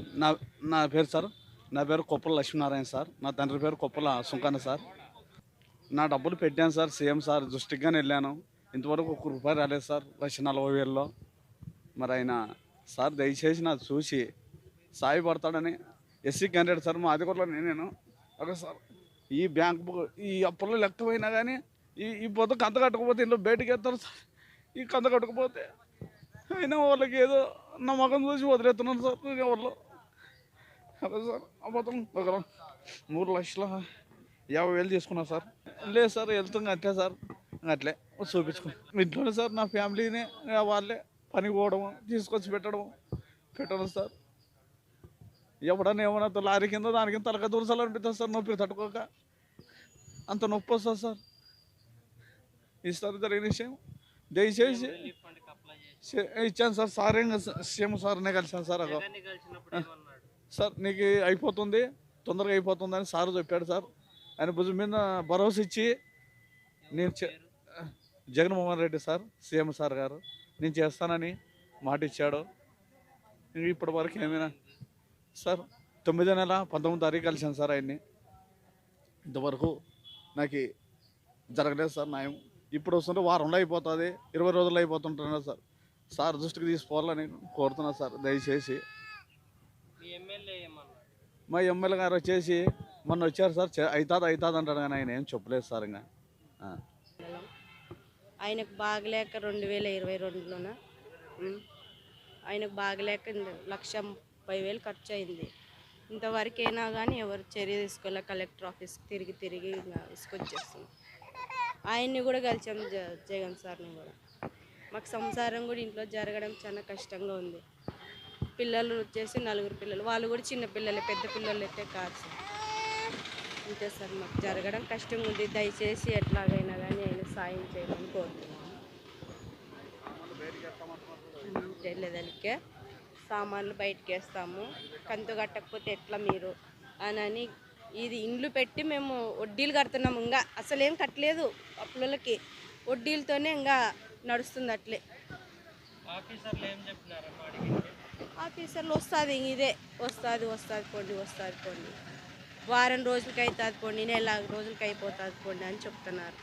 నా నా పేరు సార్. నా పేరు కొప్పల లక్ష్మీనారాయణ సార్. నా తండ్రి పేరు కొప్పల సుంకన్న సార్. నా డబ్బులు పెట్టాను సార్ సీఎం సార్. దృష్టిగానే వెళ్ళాను. ఇంతవరకు ఒక్క రూపాయి రాలేదు సార్ లక్ష నలభై వేలలో. మరి ఆయన సార్ దయచేసి నాకు చూసి సాయపడతాడని ఎస్సీ క్యాండిడేట్ సార్ మా అధికారులు నేను ఒక సార్. ఈ బ్యాంక్ బుక్ ఈ అప్పుల్లో లెక్కపోయినా కానీ ఈ ఈ పొద్దు కంత కట్టకపోతే ఇంట్లో బయటకు వేస్తారు సార్. ఈ కంత కట్టకపోతే అయినా వాళ్ళకి ఏదో నా ముఖం చూసి వదిలేస్తున్నాను సార్ నేను ఎవరిలో? అదే సార్ అబద్ధం ఒక మూడు లక్షల యాభై వేలు తీసుకున్నా సార్. లేదు సార్ వెళ్తాం అట్లే సార్. అట్లే చూపించుకో. ఇంట్లోనే సార్ నా ఫ్యామిలీనే వాళ్ళే. పనికి పోవడము తీసుకొచ్చి పెట్టడము పెట్టడం సార్. ఎవడన్నా ఏమన్నా లారీ కింద దాని కింద తలక దూరసాలనిపిస్తుంది సార్ నొప్పి తట్టుకోక. అంత నొప్పి వస్తుంది సార్. ఇస్తారు జరిగిన విషయం. దయచేసి ఇచ్చాను సార్. సార్ ఏం సీఎం సార్నే కలిసాను సార్ సార్ నీకు అయిపోతుంది తొందరగా అయిపోతుంది అని సార్ చెప్పాడు సార్. ఆయన భుజం మీద భరోసా ఇచ్చి నేను Jaganmohan Reddy sir CM sir గారు నేను చేస్తానని మాట ఇచ్చాడు. ఇప్పటి వరకు ఏమైనా సార్ తొమ్మిదో నెల పంతొమ్మిది తారీఖు కలిసాను సార్ ఆయన్ని. ఇంతవరకు నాకు జరగలేదు సార్ న్యాయం. ఇప్పుడు వస్తుంటే వారంలో అయిపోతుంది ఇరవై రోజుల్లో అయిపోతుంటున్నారు సార్. సార్ దృష్టికి తీసుకోవాలని కోరుతున్నా సార్ దయచేసి. మీ ఎమ్మెల్యే ఏమన్నారు? మా ఎమ్మెల్యే గారు వచ్చేసి మొన్న వచ్చారు సార్ అవుతుంది అవుతుంది అంటాడు కానీ ఆయన ఏం చెప్పలేదు సార్ ఇంకా. ఆయనకు బాగలేక రెండు వేల ఇరవై రెండులోన? ఆయనకు బాగలేక లక్ష ముప్పై వేలు ఖర్చు అయింది ఇంతవరకు అయినా కానీ ఎవరు చర్య తీసుకోలే కలెక్టర్ ఆఫీస్కి తిరిగి తిరిగి ఇంకా ఇసుకొచ్చేస్తుంది ఆయన్ని కూడా కలిసాం జ జగన్ సార్ని కూడా. మాకు సంసారం కూడా ఇంట్లో జరగడం చాలా కష్టంగా ఉంది. పిల్లలు వచ్చేసి నలుగురు పిల్లలు. వాళ్ళు కూడా చిన్న పిల్లలే పెద్ద పిల్లలు అయితే కాదు సార్. అంతే సార్ మాకు జరగడం కష్టంగా ఉంది. దయచేసి ఎట్లాగైనా కానీ ఆయన సాయం చేయమని కోరుతున్నాను తెలియదలికే సామాన్లు బయటకు వేస్తాము కంతు కట్టకపోతే ఎట్లా మీరు? అని అని ఇది ఇండ్లు పెట్టి మేము వడ్డీలు కడుతున్నాము. ఇంకా అసలు ఏం కట్టలేదు అప్పులకి వడ్డీలతోనే ఇంకా నడుస్తుంది అట్లే ఆఫీసర్లు వస్తుంది ఇదే. వస్తుంది వస్తుంది పోండి వస్తుంది పోండి. వారం రోజులకి అవుతుంది పోండి నెల రోజులకి అయిపోతుంది పోండి అని చెప్తున్నారు.